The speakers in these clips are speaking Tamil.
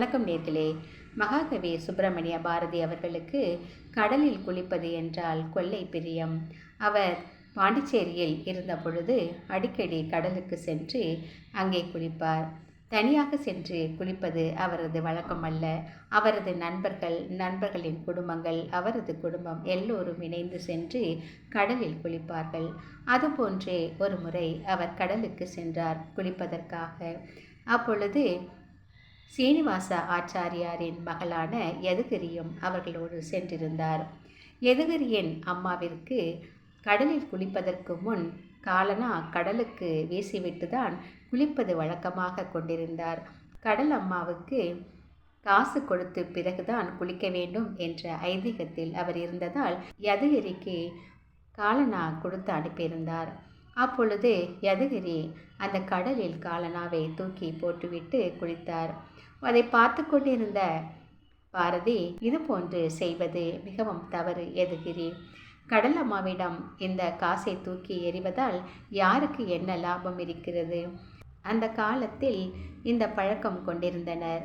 வணக்கம் நேர்களே. மகாகவி சுப்பிரமணிய பாரதி அவர்களுக்கு கடலில் குளிப்பது என்றால் கொள்ளை பிரியம். அவர் பாண்டிச்சேரியில் இருந்த பொழுது அடிக்கடி கடலுக்கு சென்று அங்கே குளிப்பார். தனியாக சென்று குளிப்பது அவரது வழக்கம் அல்ல. அவரது நண்பர்கள் நண்பர்களின் குடும்பங்கள் அவரது குடும்பம் எல்லோரும் இணைந்து சென்று கடலில் குளிப்பார்கள். அதுபோன்றே ஒரு முறை அவர் கடலுக்கு சென்றார் குளிப்பதற்காக. அப்பொழுது சீனிவாச ஆச்சாரியாரின் மகளான எதுகிரியும் அவர்களோடு சென்றிருந்தார். எதுகிரியின் அம்மாவிற்கு கடலில் குளிப்பதற்கு முன் காலனா கடலுக்கு வீசிவிட்டுதான் குளிப்பது வழக்கமாக கொண்டிருந்தார். கடல் அம்மாவுக்கு காசு கொடுத்து பிறகுதான் குளிக்க வேண்டும் என்ற ஐதீகத்தில் அவர் இருந்ததால் யதுகிரிக்கு காலனா கொடுத்து அனுப்பியிருந்தார். அப்பொழுது யதுகிரி அந்த கடலில் காலனாவை தூக்கி போட்டுவிட்டு குளித்தார். அதை பார்த்து கொண்டிருந்த பாரதி இது போன்று செய்வது மிகவும் தவறு எதுகிரி கடல் அம்மாவிடம் இந்த காசை தூக்கி எறிவதால் யாருக்கு என்ன லாபம் இருக்கிறது? அந்த காலத்தில் இந்த பழக்கம் கொண்டிருந்தனர்.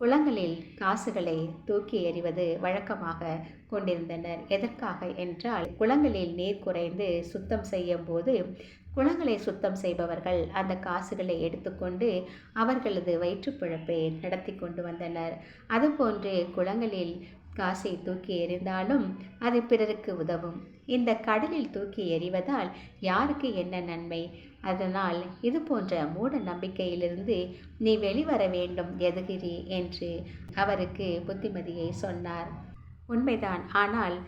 குளங்களில் காசுகளை தூக்கி எறிவது வழக்கமாக கொண்டிருந்தனர். எதற்காக என்றால் குளங்களில் நீர் குறைந்து சுத்தம் செய்யும் போது குளங்களை சுத்தம் செய்பவர்கள் அந்த காசுகளை எடுத்துக்கொண்டு அவர்களது வயிற்றுப்பிழப்பை நடத்தி கொண்டு வந்தனர். அதுபோன்று குளங்களில் காசை தூக்கி எறிந்தாலும் அது பிறருக்கு உதவும். இந்த கடலில் தூக்கி எறிவதால் யாருக்கு என்ன நன்மை? அதனால் இது போன்ற மூட நம்பிக்கையிலிருந்து நீ வெளிவர வேண்டும் எதுகிரி என்று அவருக்கு புத்திமதியை சொன்னார். உண்மைதான். ஆனால்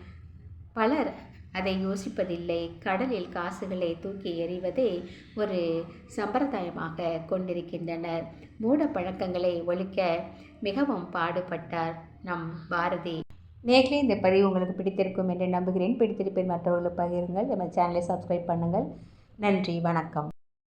பலர் அதை யோசிப்பதில்லை. கடலில் காசுகளை தூக்கி எறிவதை ஒரு சம்பிரதாயமாக கொண்டிருக்கின்றனர். மூட பழக்கங்களை ஒழிக்க மிகவும் பாடுபட்டார் நம் பாரதி. நேர்களே இந்த பதிவு உங்களுக்கு பிடித்திருக்கும் என்று நம்புகிறேன். பிடித்திருப்பேன் மற்றவர்களுக்கு பகிருங்கள். நம்ம சேனலை சப்ஸ்கிரைப் பண்ணுங்கள். நன்றி. வணக்கம்.